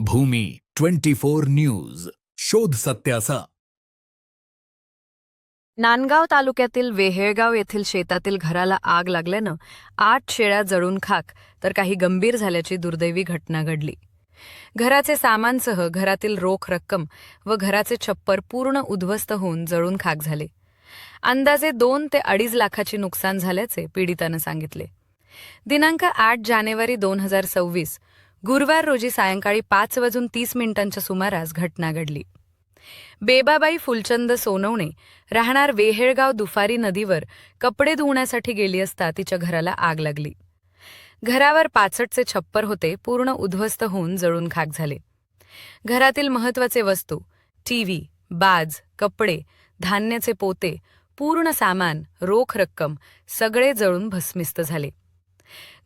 भूमी twenty four news. शोध सत्याचा. नांदगाव तालुक्यातील वेहेळगाव येथील शेतातील घराला आग लागल्यानं आठ शेळ्या जळून खाक तर काही गंभीर झाल्याची दुर्दैवी घटना घडली. घराचे सामानसह घरातील रोख रक्कम व घराचे छप्पर पूर्ण उद्ध्वस्त होऊन जळून खाक झाले. अंदाजे दोन ते अडीच लाखाची नुकसान झाल्याचे पीडितानं सांगितले. दिनांक आठ जानेवारी दोन हजार सव्वीस गुरुवार रोजी सायंकाळी पाच वाजून तीस मिनिटांच्या सुमारास घटना घडली. बेबाबाई फुलचंद सोनवणे राहणार वेहेळगाव दुफारी नदीवर कपडे धुवण्यासाठी गेली असता तिच्या घराला आग लागली. घरावर पाचटचे छप्पर होते पूर्ण उद्ध्वस्त होऊन जळून खाक झाले. घरातील महत्त्वाचे वस्तू टीव्ही बाज कपडे धान्याचे पोते पूर्ण सामान रोख रक्कम सगळे जळून भस्मिस्त झाले.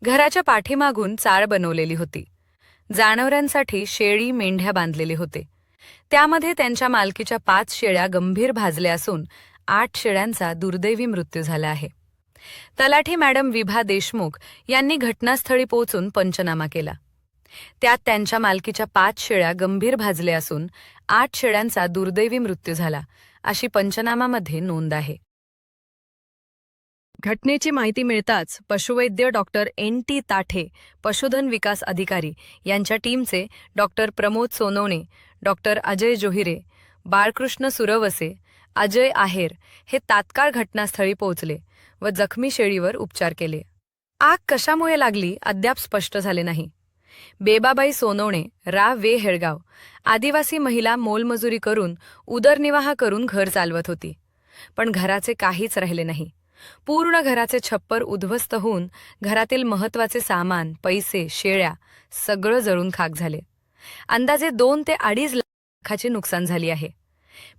घराच्या पाठीमागून चाळ बनवलेली होती. जाणवऱ्यांसाठी शेळी मेंढ्या बांधलेले होते. त्यामध्ये त्यांच्या मालकीच्या पाच शेळ्या गंभीर भाजल्या असून आठ शेळ्यांचा दुर्दैवी मृत्यू झाला आहे. तलाठी मॅडम विभा देशमुख यांनी घटनास्थळी पोहोचून पंचनामा केला. त्यात त्यांच्या मालकीच्या पाच शेळ्या गंभीर भाजल्या असून आठ शेळ्यांचा दुर्दैवी मृत्यू झाला अशी पंचनामामध्ये नोंद आहे. घटनेची माहिती मिळताच पशुवैद्य डॉक्टर एन. टी. ताठे पशुधन विकास अधिकारी यांच्या टीमचे डॉक्टर प्रमोद सोनवणे डॉक्टर अजय जोहिरे बाळकृष्ण सुरवसे अजय आहेर हे तात्काळ घटनास्थळी पोहोचले व जखमी शेळीवर उपचार केले. आग कशामुळे लागली अद्याप स्पष्ट झाले नाही. बेबाबाई सोनवणे रा. वे. हेळगाव आदिवासी महिला मोलमजुरी करून उदरनिर्वाह करून घर चालवत होती. पण घराचे काहीच राहिले नाही. पूर्ण घराचे छप्पर उद्ध्वस्त होऊन घरातील महत्त्वाचे सामान पैसे शेळ्या सगळं जळून खाक झाले. अंदाजे दोन ते अडीच लाखाची नुकसान झाली आहे.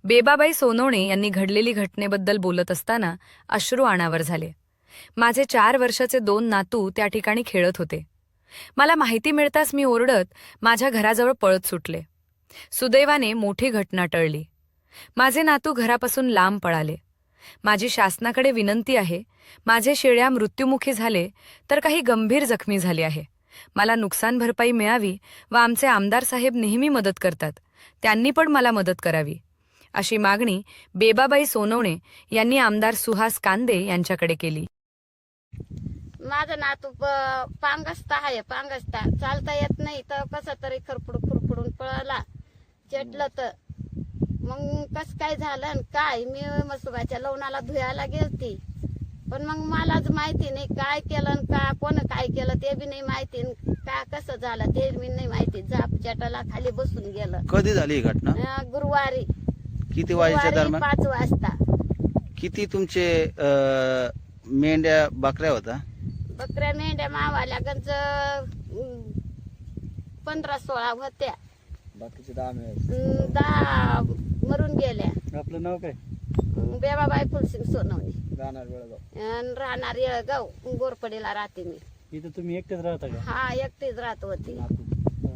बेबाबाई सोनवणे यांनी घडलेली घटनेबद्दल बोलत असताना अश्रू अनावर झाले. माझे चार वर्षाचे दोन नातू त्या ठिकाणी खेळत होते. मला माहिती मिळताच मी ओरडत माझ्या घराजवळ पळत सुटले. सुदैवाने मोठी घटना टळली. माझे नातू घरापासून लांब पळाले. माझी शासनाकडे विनंती आहे माझे शेळ्या मृत्युमुखी झाले तर काही गंभीर जखमी झाले आहे. मला नुकसान भरपाई मिळावी व आमचे आमदार साहेब नेहमी मदत करतात. त्यांनी पण मला मदत करावी. अशी मागणी बेबाबाई सोनवणे यांनी आमदार सुहास कांदे यांच्याकडे केली. माझं नातू प- पांगस्ता आहे पांगस्ता. चालता येत नाही तर कसा तरी खरपुड खुरपुडून पळाला. चेटलं तर. मग कस काय झालं आणि काय? मी मसुबाच्या लवणाला धुयाला गेलती. पण मग मलाच माहिती नाही काय केलं आणि का कोण काय केलं ते बी नाही माहिती आणि का कसं झालं ते बी नाही माहिती. जाप चटाला खाली बसून गेलं. कधी झाली ही घटना? अं, गुरुवारी. किती वाजेच्या गुरुवारी दरम्यान? पाच वाजता. किती तुमचे अं, मेंढ्या बकऱ्या होता? बकऱ्या मेंढ्या मावाल्या गंज पंधरा सोळा होत्या. बाकीचे दहा अं, दहा आपलं नाव काय? बेबाबाई फुलसिंग सोनवणी. राहणार वेळगाव. अन् राहणार येळगाव गोरपडीला राहते मी. इथं तुम्ही एकटेच राहता का? हा एकटीच राहत होती. नातू.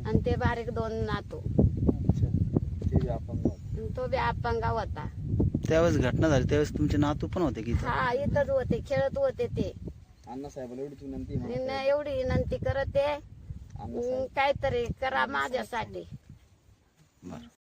आणि ते बारीक दोन नातू. अच्छा. ते जे आपण अन् तो बी अपंगा होता. त्यावेळेस घटना झाली त्यावेळेस तुमचे नातू पण होते की इथं? हा इथंच होते खेळत होते ते. अण्णासाहेबाला एवढीच विनंती आहे आणि मला. एवढी विनंती करत ते. अण्णासाहेब. अं, काहीतरी करा माझ्यासाठी. बरं.